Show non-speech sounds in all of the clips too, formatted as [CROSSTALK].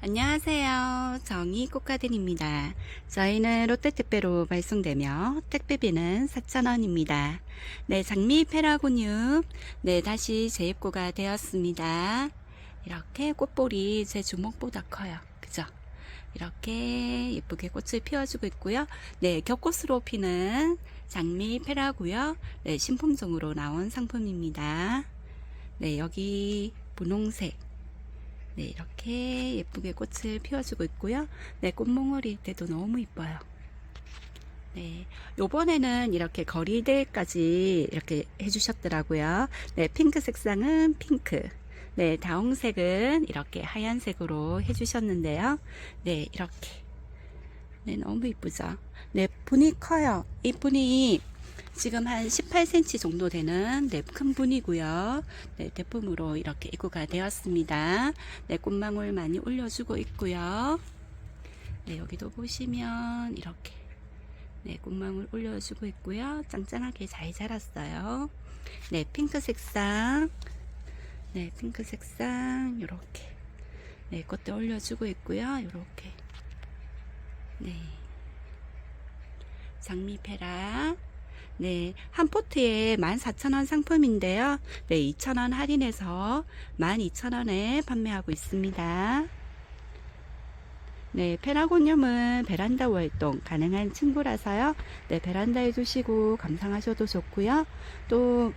안녕하세요. 정의 꽃가든입니다. 저희는 롯데택배로 발송되며 택배비는 4,000원입니다. 네, 장미 페라고늄. 네, 다시 재입고가 되었습니다. 이렇게 꽃볼이 제 주먹보다 커요. 그죠? 이렇게 예쁘게 꽃을 피워주고 있고요. 네, 겹꽃으로 피는 장미 페라고요. 네, 신품종으로 나온 상품입니다. 네, 여기 분홍색. 네, 이렇게 예쁘게 꽃을 피워주고 있고요. 네, 꽃몽울일 때도 너무 이뻐요. 네, 요번에는 이렇게 거리들까지 이렇게 해주셨더라고요. 네, 핑크 색상은 핑크. 네, 다홍색은 이렇게 하얀색으로 해주셨는데요. 네, 이렇게. 네, 너무 이쁘죠? 네, 분이 커요. 이 분이 지금 한 18cm 정도 되는 네, 큰 분이고요. 네, 대품으로 이렇게 입고가 되었습니다. 네, 꽃망울 많이 올려주고 있고요. 네, 여기도 보시면 이렇게 네, 꽃망울 올려주고 있고요. 짱짱하게 잘 자랐어요. 네, 핑크 색상. 네, 핑크 색상 요렇게 네, 꽃도 올려주고 있고요. 요렇게 네. 장미페라 네, 한 포트에 14,000원 상품인데요. 네, 2,000원 할인해서 12,000원에 판매하고 있습니다. 네, 페라고늄은 베란다 활동 가능한 친구라서요. 네, 베란다에 두시고 감상하셔도 좋고요. 또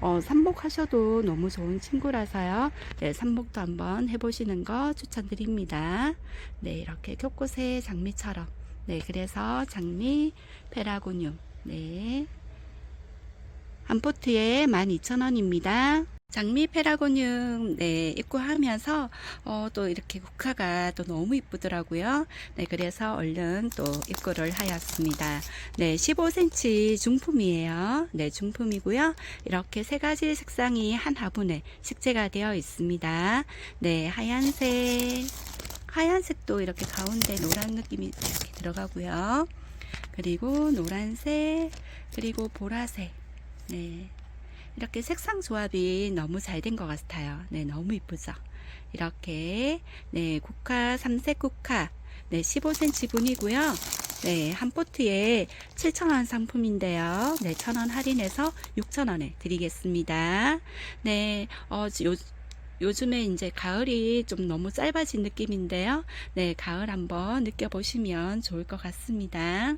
어, 삼복하셔도 너무 좋은 친구라서요. 네, 삼복도 한번 해보시는 거 추천드립니다. 네, 이렇게 겹꽃의 장미처럼. 네, 그래서 장미 페라고늄. 네. 한 포트에 12,000원입니다. 장미 페라고늄 네 입고하면서 어, 또 이렇게 국화가 또 너무 이쁘더라고요. 네 그래서 얼른 또 입고를 하였습니다. 네 15cm 중품이에요. 네 중품이고요. 이렇게 세 가지 색상이 한 화분에 식재가 되어 있습니다. 네 하얀색 하얀색도 이렇게 가운데 노란 느낌이 이렇게 들어가고요. 그리고 노란색 그리고 보라색 네. 이렇게 색상 조합이 너무 잘 된 것 같아요. 네, 너무 이쁘죠? 이렇게, 네, 국화, 삼색 국화, 네, 15cm 분이고요. 네, 한 포트에 7,000원 상품인데요. 네, 1,000원 할인해서 6,000원에 드리겠습니다. 네, 어, 요, 요즘에 이제 가을이 좀 너무 짧아진 느낌인데요. 네, 가을 한번 느껴보시면 좋을 것 같습니다.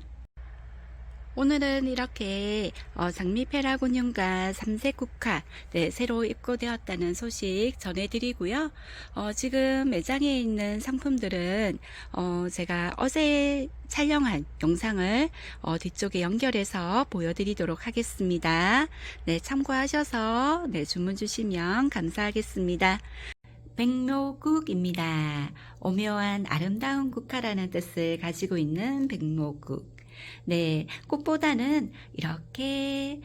오늘은 이렇게 어, 장미 페라고늄과 삼색 국화 네, 새로 입고되었다는 소식 전해드리고요. 어, 지금 매장에 있는 상품들은 어, 제가 어제 촬영한 영상을 어, 뒤쪽에 연결해서 보여드리도록 하겠습니다. 네, 참고하셔서 네, 주문 주시면 감사하겠습니다. 백로국입니다. 오묘한 아름다운 국화라는 뜻을 가지고 있는 백로국. 네, 꽃보다는 이렇게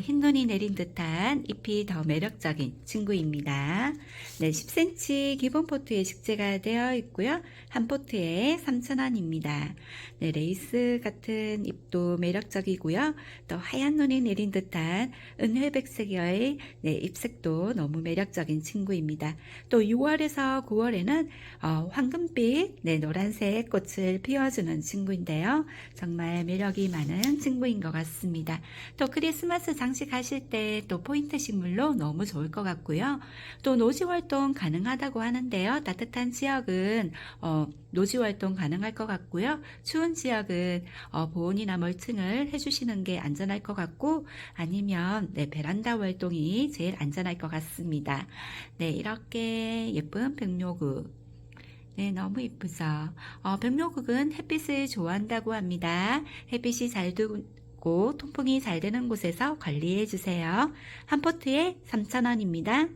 흰 눈이 내린 듯한 잎이 더 매력적인 친구입니다. 네, 10cm 기본 포트에 식재가 되어 있고요. 한 포트에 3,000원입니다. 네, 레이스 같은 잎도 매력적이고요. 또 하얀 눈이 내린 듯한 은회백색의 네, 잎색도 너무 매력적인 친구입니다. 또 6월에서 9월에는 어, 황금빛 네, 노란색 꽃을 피워주는 친구인데요. 정말 매력이 많은 친구인 것 같습니다. 또 크리스 마스 장식하실 때 또 포인트 식물로 너무 좋을 것 같고요. 또 노지 활동 가능하다고 하는데요. 따뜻한 지역은 어, 노지 활동 가능할 것 같고요. 추운 지역은 어, 보온이나 멀칭을 해주시는 게 안전할 것 같고 아니면 네, 베란다 활동이 제일 안전할 것 같습니다. 네, 이렇게 예쁜 백묘국 네, 너무 이쁘죠. 어, 백묘국은 햇빛을 좋아한다고 합니다. 햇빛이 잘 들고 통풍이 잘 되는 곳에서 관리해 주세요. 한 포트에 3,000원입니다.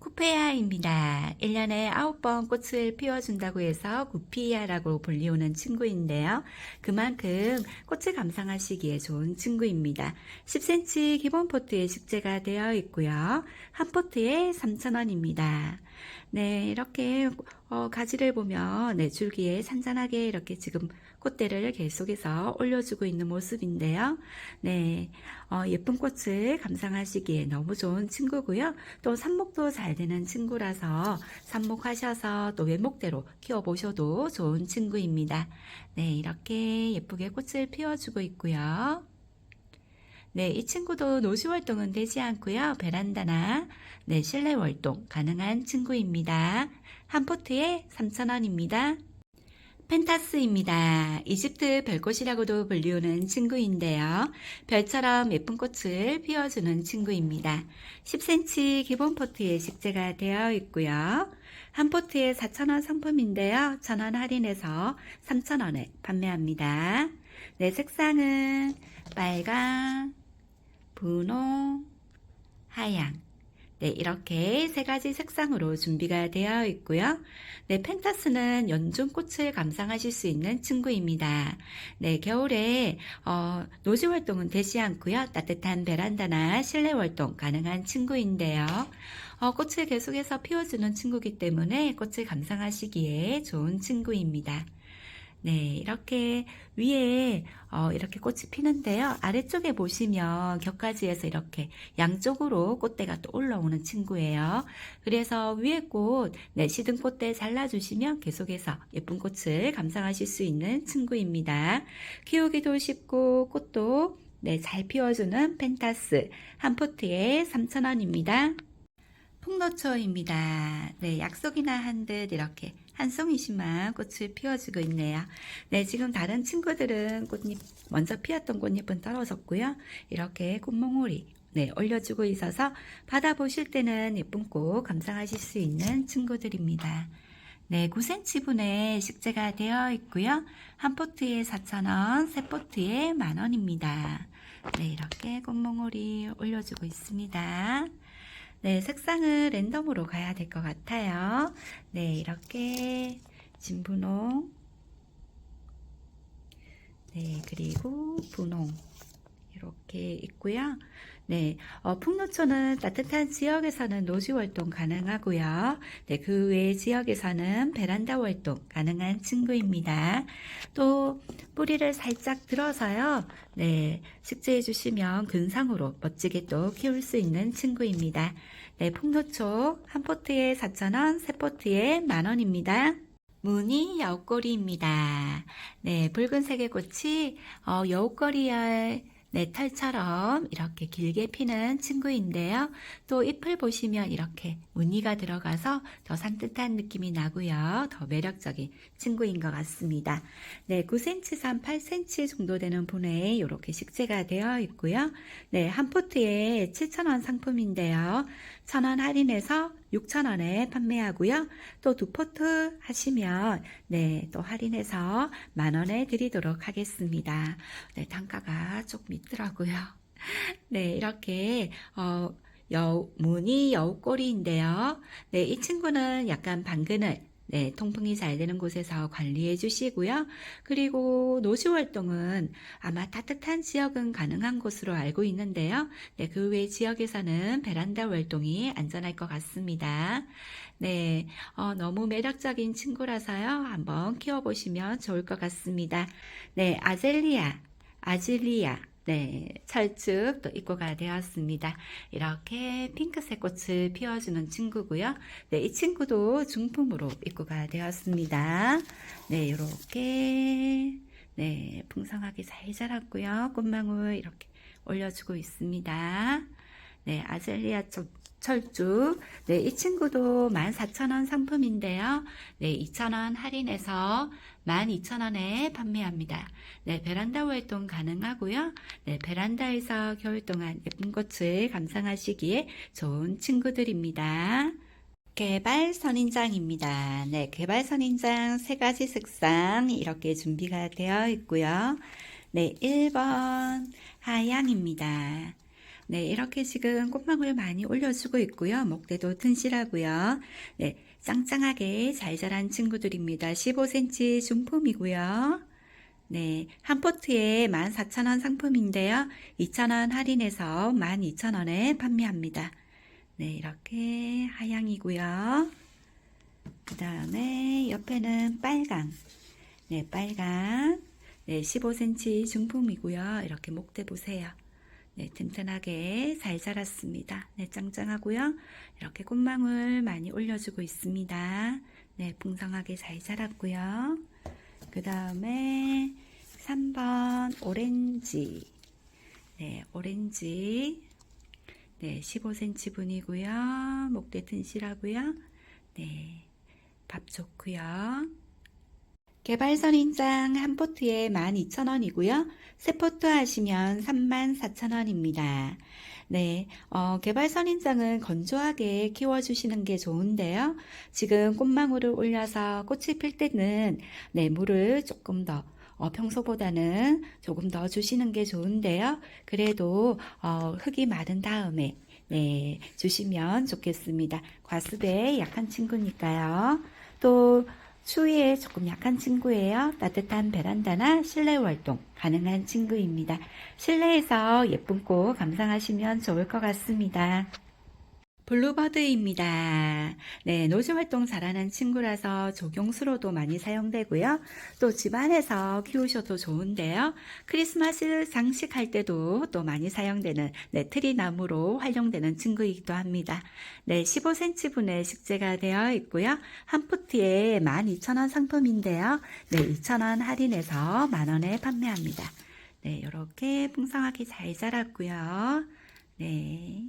쿠페아입니다. 1년에 9번 꽃을 피워준다고 해서 구피아라고 불리우는 친구인데요. 그만큼 꽃을 감상하시기에 좋은 친구입니다. 10cm 기본 포트에 식재가 되어 있고요. 한 포트에 3,000원입니다. 네, 이렇게 어, 가지를 보면 네, 줄기에 산산하게 이렇게 지금 꽃대를 계속해서 올려주고 있는 모습인데요. 네, 어, 예쁜 꽃을 감상하시기에 너무 좋은 친구고요. 또 삽목도 잘 되는 친구라서 삽목하셔서 또 외목대로 키워보셔도 좋은 친구입니다. 네, 이렇게 예쁘게 꽃을 피워주고 있고요. 네, 이 친구도 노시 활동은 되지 않고요. 베란다나 네, 실내 활동 가능한 친구입니다. 한 포트에 3,000원입니다. 펜타스입니다. 이집트 별꽃이라고도 불리우는 친구인데요. 별처럼 예쁜 꽃을 피워주는 친구입니다. 10cm 기본 포트에 식재가 되어 있고요. 한 포트에 4,000원 상품인데요. 1,000원 할인해서 3,000원에 판매합니다. 네, 색상은 빨강, 분홍, 하양. 네, 이렇게 세 가지 색상으로 준비가 되어 있고요. 네, 펜타스는 연중 꽃을 감상하실 수 있는 친구입니다. 네, 겨울에 어, 노지 활동은 되지 않고요. 따뜻한 베란다나 실내 활동 가능한 친구인데요. 어, 꽃을 계속해서 피워주는 친구기 때문에 꽃을 감상하시기에 좋은 친구입니다. 네, 이렇게 위에 어, 이렇게 꽃이 피는데요. 아래쪽에 보시면 격가지에서 이렇게 양쪽으로 꽃대가 또 올라오는 친구예요. 그래서 위에 꽃, 네, 시든 꽃대 잘라주시면 계속해서 예쁜 꽃을 감상하실 수 있는 친구입니다. 키우기도 쉽고 꽃도 네, 잘 피워주는 펜타스 한 포트에 3,000원입니다. 풍노초입니다. 네, 약속이나 한 듯 이렇게 한 송이씩만 꽃을 피워주고 있네요. 네, 지금 다른 친구들은 꽃잎, 먼저 피었던 꽃잎은 떨어졌고요. 이렇게 꽃몽울이 네, 올려주고 있어서 받아보실 때는 예쁜 꽃 감상하실 수 있는 친구들입니다. 네, 9cm 분의 식재가 되어 있고요. 한 포트에 4,000원, 세 포트에 만원입니다. 네, 이렇게 꽃몽울이 올려주고 있습니다. 네, 색상은 랜덤으로 가야 될 것 같아요. 네, 이렇게 진분홍, 네, 그리고 분홍 이렇게 있고요. 네, 어, 풍노초는 따뜻한 지역에서는 노지 활동 가능하고요. 네, 그 외 지역에서는 베란다 활동 가능한 친구입니다. 또 뿌리를 살짝 들어서요. 네, 식재해 주시면 근상으로 멋지게 또 키울 수 있는 친구입니다. 네, 풍노초 한 포트에 4,000원, 세 포트에 만원입니다. 무늬 여우꼬리입니다. 네, 붉은색의 꽃이 어, 여우꼬리의 네, 털처럼 이렇게 길게 피는 친구인데요. 또 잎을 보시면 이렇게 무늬가 들어가서 더 산뜻한 느낌이 나고요. 더 매력적인 친구인 것 같습니다. 네, 9cm, 8cm 정도 되는 분에 이렇게 식재가 되어 있고요. 네, 한 포트에 7,000원 상품인데요. 1,000원 할인해서 6,000원에 판매하고요. 또 두 포트 하시면 네, 또 할인해서 만 원에 드리도록 하겠습니다. 네, 단가가 조금 있더라고요. [LAUGHS] 네, 이렇게 어 여, 무늬 여우꼬리인데요. 네, 이 친구는 약간 방그늘 네, 통풍이 잘 되는 곳에서 관리해 주시고요. 그리고 노시 활동은 아마 따뜻한 지역은 가능한 곳으로 알고 있는데요. 네, 그 외 지역에서는 베란다 활동이 안전할 것 같습니다. 네, 어, 너무 매력적인 친구라서요. 한번 키워보시면 좋을 것 같습니다. 네, 아젤리아, 아질리아. 네, 철쭉도 입고가 되었습니다. 이렇게 핑크색 꽃을 피워주는 친구고요. 네, 이 친구도 중품으로 입고가 되었습니다. 네, 이렇게 네, 풍성하게 잘 자랐고요. 꽃망울 이렇게 올려주고 있습니다. 네, 아젤리아 쪽 철쭉. 네, 이 친구도 14,000원 상품인데요. 네, 2,000원 할인해서 12,000원에 판매합니다. 네, 베란다 활동 가능하고요. 네, 베란다에서 겨울 동안 예쁜 꽃을 감상하시기에 좋은 친구들입니다. 개발 선인장입니다. 네, 개발 선인장 세 가지 색상 이렇게 준비가 되어 있고요. 네, 1번 하양입니다. 네, 이렇게 지금 꽃망울 많이 올려주고 있고요. 목대도 튼실하고요. 네, 짱짱하게 잘 자란 친구들입니다. 15cm 중품이고요. 네, 한 포트에 14,000원 상품인데요. 2,000원 할인해서 12,000원에 판매합니다. 네, 이렇게 하양이고요. 그 다음에 옆에는 빨강. 네, 빨강. 네, 15cm 중품이고요. 이렇게 목대 보세요. 네, 튼튼하게 잘 자랐습니다. 네, 짱짱하고요. 이렇게 꽃망울 많이 올려주고 있습니다. 네, 풍성하게 잘 자랐고요. 그 다음에 3번 오렌지. 네, 오렌지. 네, 15cm 분이고요. 목대 튼실하고요. 네, 밥 좋고요. 개발선인장 한 포트에 12,000원이고요. 세 포트 하시면 34,000원입니다. 네, 어, 개발선인장은 건조하게 키워주시는 게 좋은데요. 지금 꽃망울을 올려서 꽃이 필 때는 네, 물을 조금 더 어, 평소보다는 조금 더 주시는 게 좋은데요. 그래도 어, 흙이 마른 다음에 네, 주시면 좋겠습니다. 과습에 약한 친구니까요. 또 추위에 조금 약한 친구예요. 따뜻한 베란다나 실내 활동 가능한 친구입니다. 실내에서 예쁜 꽃 감상하시면 좋을 것 같습니다. 블루버드입니다. 네, 노즈 활동 잘하는 친구라서 조경수로도 많이 사용되고요. 또 집안에서 키우셔도 좋은데요. 크리스마스 장식할 때도 또 많이 사용되는 네, 트리나무로 활용되는 친구이기도 합니다. 네, 15cm 분의 식재가 되어 있고요. 한 포트에 12,000원 상품인데요. 네, 2,000원 할인해서 만원에 판매합니다. 네, 이렇게 풍성하게 잘 자랐고요. 네.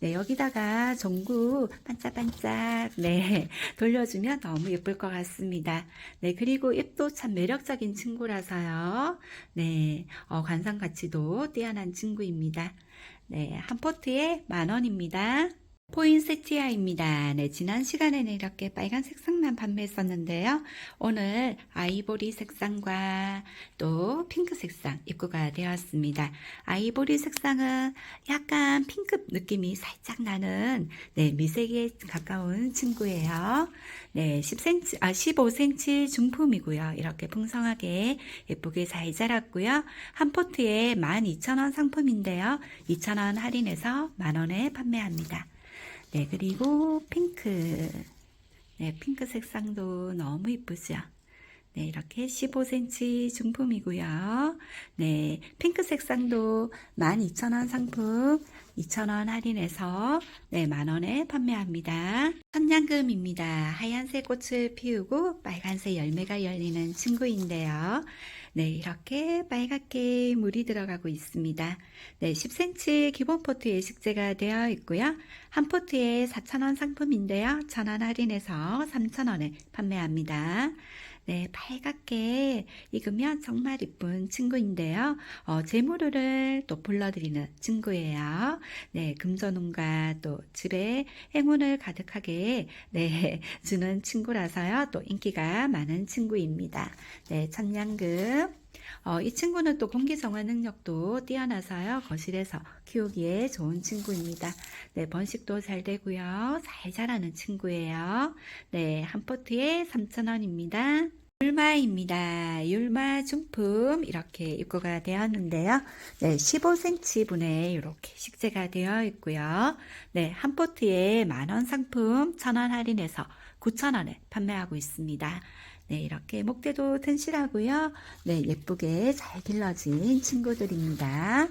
네, 여기다가 전구 반짝반짝, 네, [LAUGHS] 돌려주면 너무 예쁠 것 같습니다. 네, 그리고 잎도 참 매력적인 친구라서요. 네, 어, 관상 가치도 뛰어난 친구입니다. 네, 한 포트에 만 원입니다. 포인세티아입니다. 네, 지난 시간에는 이렇게 빨간 색상만 판매했었는데요. 오늘 아이보리 색상과 또 핑크 색상 입고가 되었습니다. 아이보리 색상은 약간 핑크 느낌이 살짝 나는 네, 미색에 가까운 친구예요. 네, 10cm, 아, 15cm 중품이고요. 이렇게 풍성하게 예쁘게 잘 자랐고요. 한 포트에 12,000원 상품인데요. 2,000원 할인해서 만원에 판매합니다. 네, 그리고 핑크. 네, 핑크 색상도 너무 이쁘죠? 네, 이렇게 15cm 중품이고요. 네, 핑크 색상도 12,000원 상품 2,000원 할인해서 네, 만원에 판매합니다. 천냥금입니다. 하얀색 꽃을 피우고 빨간색 열매가 열리는 친구인데요. 네, 이렇게 빨갛게 물이 들어가고 있습니다. 네, 10cm 기본 포트에 식재가 되어 있고요. 한 포트에 4,000원 상품인데요. 1,000원 할인해서 3,000원에 판매합니다. 네, 빨갛게 익으면 정말 이쁜 친구인데요. 어, 재물을 또 불러드리는 친구예요. 네, 금전운과 또 집에 행운을 가득하게 네, [LAUGHS] 주는 친구라서요. 또 인기가 많은 친구입니다. 네, 천냥금. 어, 이 친구는 또 공기 정화 능력도 뛰어나서요. 거실에서 키우기에 좋은 친구입니다. 네, 번식도 잘 되고요. 잘 자라는 친구예요. 네, 한 포트에 3,000원입니다. 율마입니다. 율마 중품 이렇게 입고가 되었는데요. 네, 15cm 분에 이렇게 식재가 되어 있고요. 네, 한 포트에 만원 상품 1,000원 할인해서 9,000원에 판매하고 있습니다. 네, 이렇게 목대도 튼실하고요. 네, 예쁘게 잘 길러진 친구들입니다.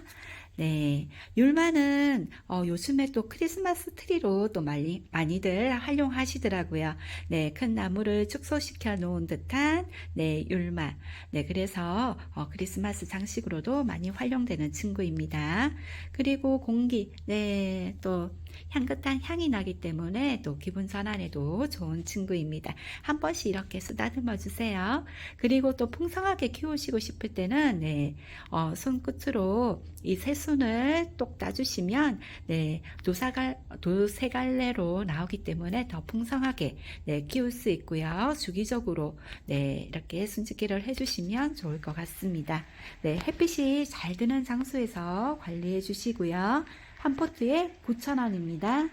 네, 율마는 어, 요즘에 또 크리스마스 트리로 또 많이, 많이들 활용하시더라고요. 네, 큰 나무를 축소시켜 놓은 듯한 네, 율마. 네, 그래서 어, 크리스마스 장식으로도 많이 활용되는 친구입니다. 그리고 공기, 네, 또 향긋한 향이 나기 때문에 또 기분 전환에도 좋은 친구입니다. 한 번씩 이렇게 쓰다듬어 주세요. 그리고 또 풍성하게 키우시고 싶을 때는 네, 어, 손끝으로 이 새순을 똑 따주시면 네, 도사갈, 도세 갈래로 나오기 때문에 더 풍성하게 네, 키울 수 있고요. 주기적으로 네, 이렇게 순짓기를 해주시면 좋을 것 같습니다. 네, 햇빛이 잘 드는 장소에서 관리해 주시고요. 한 포트에 9,000원입니다.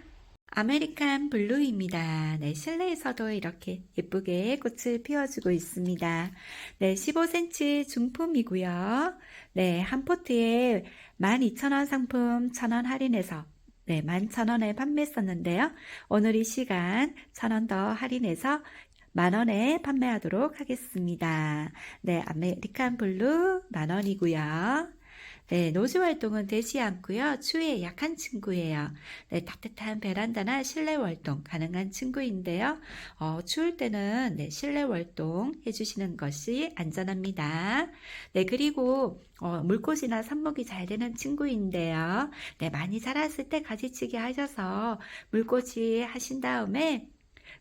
아메리칸 블루입니다. 네, 실내에서도 이렇게 예쁘게 꽃을 피워주고 있습니다. 네, 15cm 중품이고요. 네, 한 포트에 12,000원 상품 1,000원 할인해서 네, 11,000원에 판매했었는데요. 오늘 이 시간 1,000원 더 할인해서 만원에 판매하도록 하겠습니다. 네, 아메리칸 블루 만원이고요. 네, 노즈 활동은 되지 않고요. 추위에 약한 친구예요. 네, 따뜻한 베란다나 실내 활동 가능한 친구인데요. 어, 추울 때는 네, 실내 활동 해주시는 것이 안전합니다. 네, 그리고 어, 물꽃이나 삽목이 잘 되는 친구인데요. 네, 많이 자랐을 때 가지치기 하셔서 물꽃이 하신 다음에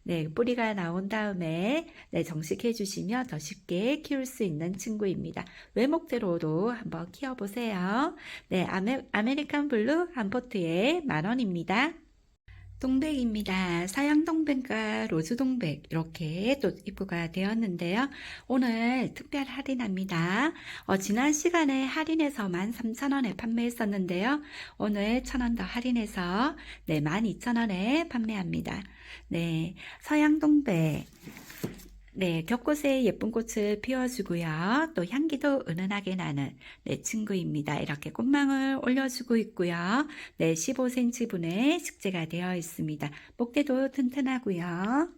네, 뿌리가 나온 다음에 네, 정식해 주시면 더 쉽게 키울 수 있는 친구입니다. 외목대로도 한번 키워보세요. 네, 아메, 아메리칸 블루 한 포트에 만 원입니다. 동백입니다. 서양 동백과 로즈 동백 이렇게 또 입구가 되었는데요. 오늘 특별 할인합니다. 어, 지난 시간에 할인해서 13,000원에 판매했었는데요. 오늘 1,000원 더 할인해서 네, 12,000원에 판매합니다. 네, 서양 동백. 네, 겹꽃에 예쁜 꽃을 피워주고요. 또 향기도 은은하게 나는 네, 친구입니다. 이렇게 꽃망을 올려주고 있고요. 네, 15cm 분의 식재가 되어 있습니다. 목대도 튼튼하고요.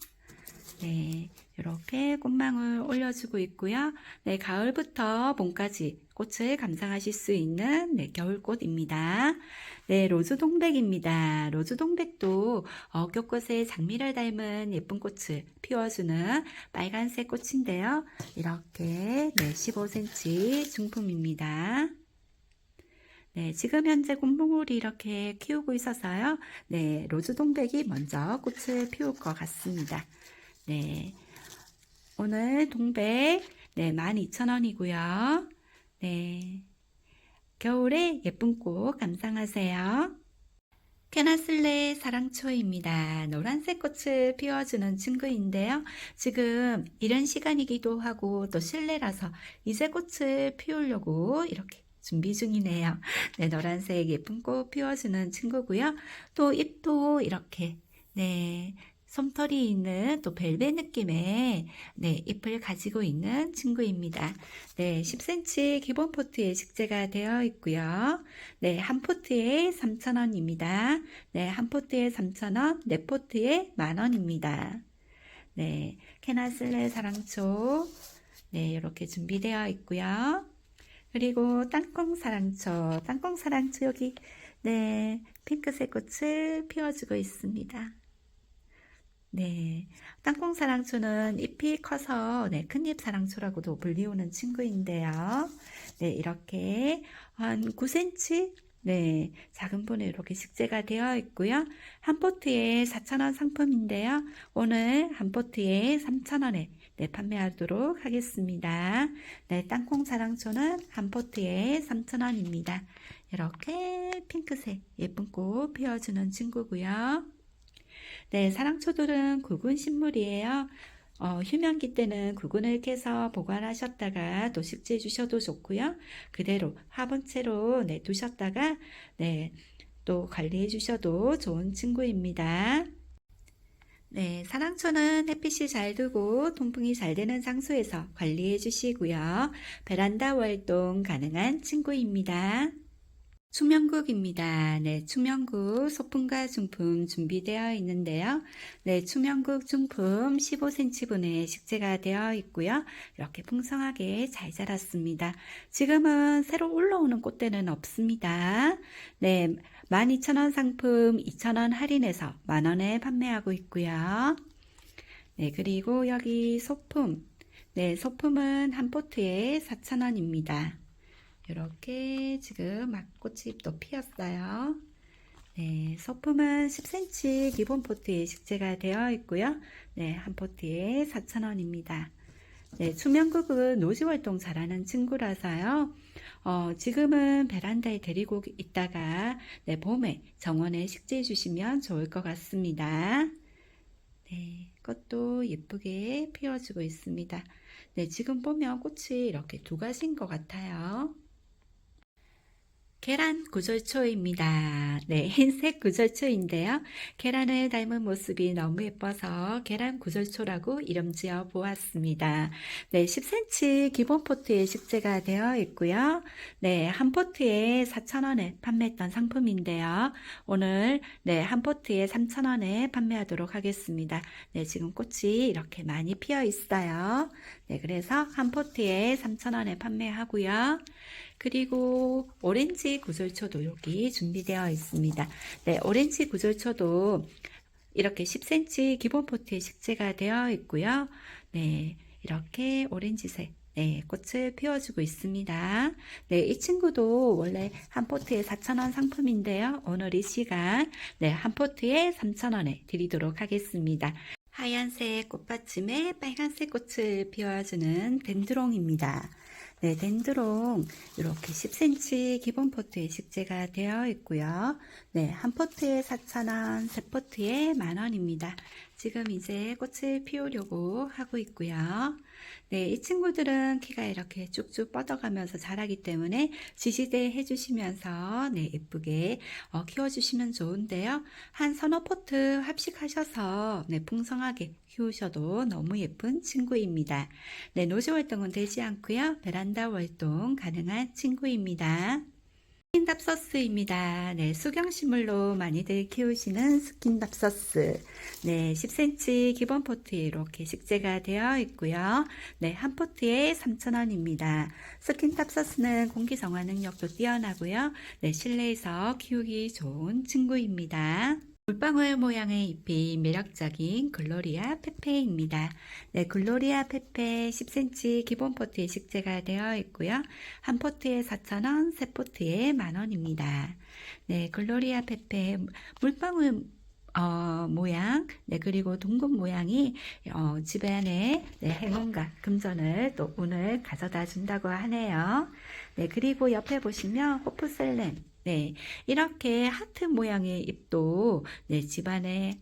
네, 이렇게 꽃망을 올려주고 있고요. 네, 가을부터 봄까지 꽃을 감상하실 수 있는 네, 겨울꽃입니다. 네, 로즈 동백입니다. 로즈 동백도 어, 겹꽃에 장미를 닮은 예쁜 꽃을 피워주는 빨간색 꽃인데요. 이렇게 네, 15cm 중품입니다. 네, 지금 현재 곰봉우리 이렇게 키우고 있어서요. 네, 로즈 동백이 먼저 꽃을 피울 것 같습니다. 네, 오늘 동백 네, 12,000원이고요. 네, 겨울에 예쁜 꽃 감상하세요. 캐나슬레 사랑초입니다. 노란색 꽃을 피워주는 친구인데요. 지금 이런 시간이기도 하고 또 실내라서 이제 꽃을 피우려고 이렇게 준비 중이네요. 네, 노란색 예쁜 꽃 피워주는 친구고요. 또 잎도 이렇게 네, 솜털이 있는 또 벨벳 느낌의 네, 잎을 가지고 있는 친구입니다. 네, 10cm 기본 포트에 식재가 되어 있고요. 네, 한 포트에 3,000원입니다. 네, 한 포트에 3,000원, 네 포트에 만원입니다. 네, 캐나슬레 사랑초 네, 이렇게 준비되어 있고요. 그리고 땅콩 사랑초, 땅콩 사랑초 여기 네, 핑크색 꽃을 피워주고 있습니다. 네, 땅콩 사랑초는 잎이 커서 네, 큰잎 사랑초라고도 불리우는 친구인데요. 네, 이렇게 한 9cm 네, 작은 분에 이렇게 식재가 되어 있고요. 한 포트에 4,000원 상품인데요. 오늘 한 포트에 3,000원에 네, 판매하도록 하겠습니다. 네, 땅콩 사랑초는 한 포트에 3,000원입니다. 이렇게 핑크색 예쁜 꽃 피워주는 친구고요. 네, 사랑초들은 굵은 식물이에요. 어, 휴면기 때는 구근을 깨서 보관하셨다가 또 식재해 주셔도 좋고요. 그대로 화분채로 네, 두셨다가 네, 또 관리해 주셔도 좋은 친구입니다. 네, 사랑초는 햇빛이 잘 두고 통풍이 잘 되는 장소에서 관리해 주시고요. 베란다 활동 가능한 친구입니다. 추명국입니다. 네, 추명국 소품과 중품 준비되어 있는데요. 네, 추명국 중품 15cm분의 식재가 되어 있고요. 이렇게 풍성하게 잘 자랐습니다. 지금은 새로 올라오는 꽃대는 없습니다. 네, 12,000원 상품 2,000원 할인해서 만원에 판매하고 있고요. 네, 그리고 여기 소품. 네, 소품은 한 포트에 4,000원입니다. 이렇게 지금 막꽃이 또 피었어요. 네, 소품은 10cm 기본 포트에 식재가 되어 있고요. 네, 한 포트에 4,000원입니다. 네, 수면국은 노지 활동 잘하는 친구라서요. 어, 지금은 베란다에 데리고 있다가 네, 봄에 정원에 식재해 주시면 좋을 것 같습니다. 네, 꽃도 예쁘게 피워주고 있습니다. 네, 지금 보면 꽃이 이렇게 두 가지인 것 같아요. 계란 구절초입니다. 네, [LAUGHS] 흰색 구절초인데요. 계란을 닮은 모습이 너무 예뻐서 계란 구절초라고 이름 지어 보았습니다. 네, 10cm 기본 포트에 식재가 되어 있고요. 네, 한 포트에 4,000원에 판매했던 상품인데요. 오늘 네, 한 포트에 3,000원에 판매하도록 하겠습니다. 네, 지금 꽃이 이렇게 많이 피어 있어요. 네, 그래서 한 포트에 3,000원에 판매하고요. 그리고 오렌지 구절초도 여기 준비되어 있습니다. 네, 오렌지 구절초도 이렇게 10cm 기본 포트에 식재가 되어 있고요. 네, 이렇게 오렌지색 네, 꽃을 피워주고 있습니다. 네, 이 친구도 원래 한 포트에 4,000원 상품인데요. 오늘 이 시간 네, 한 포트에 3,000원에 드리도록 하겠습니다. 하얀색 꽃받침에 빨간색 꽃을 피워주는 덴드롱입니다. 네, 덴드롱 이렇게 10cm 기본 포트에 식재가 되어 있고요. 네, 한 포트에 4,000원, 세 포트에 만원입니다. 지금 이제 꽃을 피우려고 하고 있고요. 네, 이 친구들은 키가 이렇게 쭉쭉 뻗어가면서 자라기 때문에 지지대 해주시면서 네, 예쁘게 어, 키워주시면 좋은데요. 한 서너 포트 합식하셔서 네, 풍성하게 키우셔도 너무 예쁜 친구입니다. 네, 노조 활동은 되지 않고요. 베란다 활동 가능한 친구입니다. 스킨답서스입니다. 네, 수경식물로 많이들 키우시는 스킨답서스. 네, 10cm 기본 포트에 이렇게 식재가 되어 있고요. 네, 한 포트에 3,000원입니다. 스킨답서스는 공기 정화 능력도 뛰어나고요. 네, 실내에서 키우기 좋은 친구입니다. 물방울 모양의 잎이 매력적인 글로리아 페페입니다. 네, 글로리아 페페 10cm 기본 포트에 식재가 되어 있고요. 한 포트에 4,000원, 세 포트에 만원입니다. 네, 글로리아 페페 물방울 어, 모양, 네, 그리고 둥근 모양이, 어, 집안에, 네, 행운과 금전을 또 오늘 가져다 준다고 하네요. 네, 그리고 옆에 보시면 호프셀렘, 네, 이렇게 하트 모양의 잎도, 네, 집안에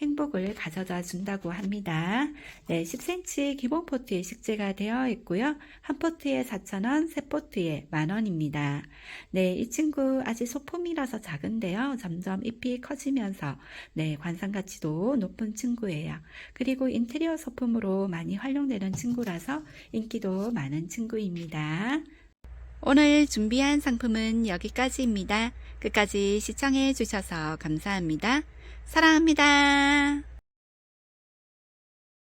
행복을 가져다 준다고 합니다. 네, 10cm 기본 포트에 식재가 되어 있고요. 한 포트에 4,000원, 세 포트에 만원입니다. 네, 이 친구 아직 소품이라서 작은데요. 점점 잎이 커지면서 네, 관상 가치도 높은 친구예요. 그리고 인테리어 소품으로 많이 활용되는 친구라서 인기도 많은 친구입니다. 오늘 준비한 상품은 여기까지입니다. 끝까지 시청해 주셔서 감사합니다. 사랑합니다.